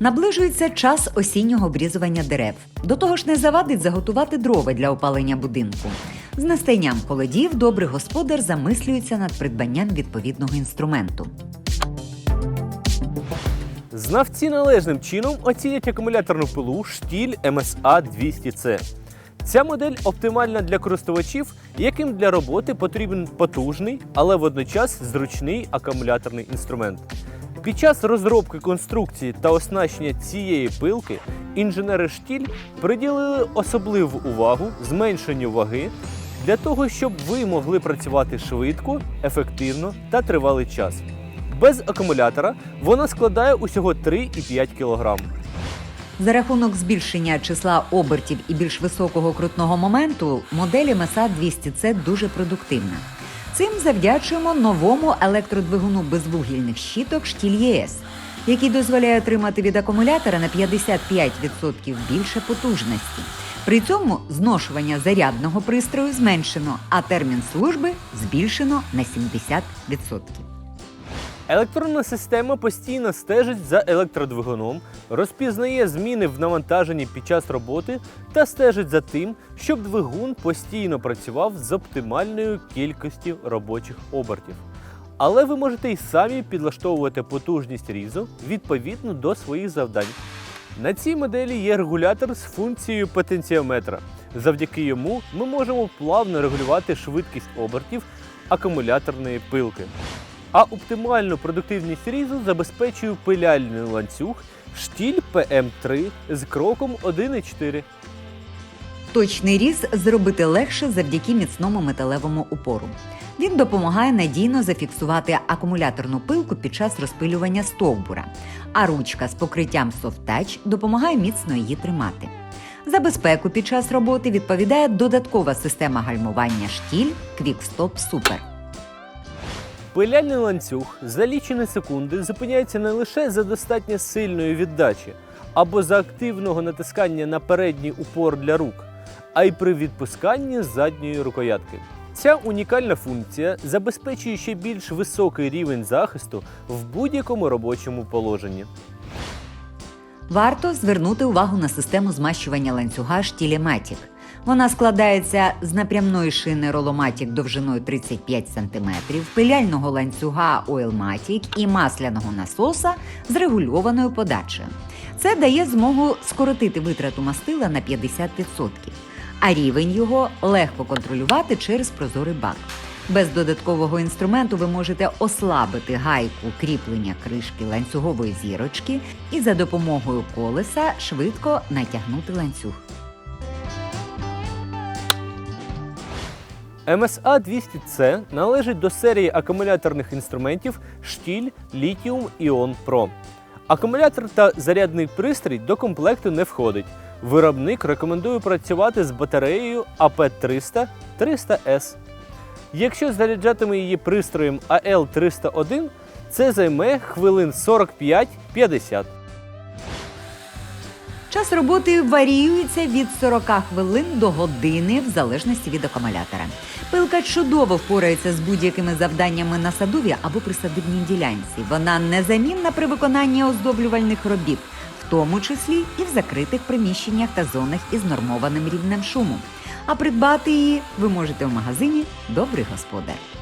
Наближується час осіннього обрізування дерев. До того ж, не завадить заготувати дрова для опалення будинку. З настанням холодів добрий господар замислюється над придбанням відповідного інструменту. Знавці належним чином оцінять акумуляторну пилу штіль MSA 200C. Ця модель оптимальна для користувачів, яким для роботи потрібен потужний, але водночас зручний акумуляторний інструмент. Під час розробки конструкції та оснащення цієї пилки інженери штіль приділили особливу увагу зменшенню ваги для того, щоб ви могли працювати швидко, ефективно та тривалий час. Без акумулятора вона складає усього 3,5 кг. За рахунок збільшення числа обертів і більш високого крутного моменту, модель MSA 200C дуже продуктивна. Цим завдячуємо новому електродвигуну безвугільних щіток штіль ЄС, який дозволяє отримати від акумулятора на 55% більше потужності. При цьому зношування зарядного пристрою зменшено, а термін служби збільшено на 70%. Електронна система постійно стежить за електродвигуном, розпізнає зміни в навантаженні під час роботи та стежить за тим, щоб двигун постійно працював з оптимальною кількістю робочих обертів. Але ви можете й самі підлаштовувати потужність різу відповідно до своїх завдань. На цій моделі є регулятор з функцією потенціометра. Завдяки йому ми можемо плавно регулювати швидкість обертів акумуляторної пилки. А оптимальну продуктивність різу забезпечує пиляльний ланцюг штіль PM3 з кроком 1,4. Точний різ зробити легше завдяки міцному металевому упору. Він допомагає надійно зафіксувати акумуляторну пилку під час розпилювання стовбура, а ручка з покриттям Touch допомагає міцно її тримати. За безпеку під час роботи відповідає додаткова система гальмування штіль QuickStop Super. Пиляльний ланцюг за лічені секунди зупиняється не лише за достатньо сильної віддачі або за активного натискання на передній упор для рук, а й при відпусканні задньої рукоятки. Ця унікальна функція забезпечує ще більш високий рівень захисту в будь-якому робочому положенні. Варто звернути увагу на систему змащування ланцюга Matic. Вона складається з напрямної шини Rollomatic довжиною 35 см, пиляльного ланцюга Oilmatic і масляного насоса з регульованою подачею. Це дає змогу скоротити витрату мастила на 50%, а рівень його легко контролювати через прозорий бак. Без додаткового інструменту ви можете ослабити гайку кріплення кришки ланцюгової зірочки і за допомогою колеса швидко натягнути ланцюг. MSA 200C належить до серії акумуляторних інструментів штіль Lithium Ion Pro. Акумулятор та зарядний пристрій до комплекту не входить. Виробник рекомендує працювати з батареєю AP300 300S. Якщо заряджатиме її пристроєм AL301, це займе хвилин 45-50. Час роботи варіюється від 40 хвилин до години в залежності від акумулятора. Пилка чудово впорається з будь-якими завданнями на садові або присадибній ділянці. Вона незамінна при виконанні оздоблювальних робіт, в тому числі і в закритих приміщеннях та зонах із нормованим рівнем шуму. А придбати її ви можете в магазині Добрий господар.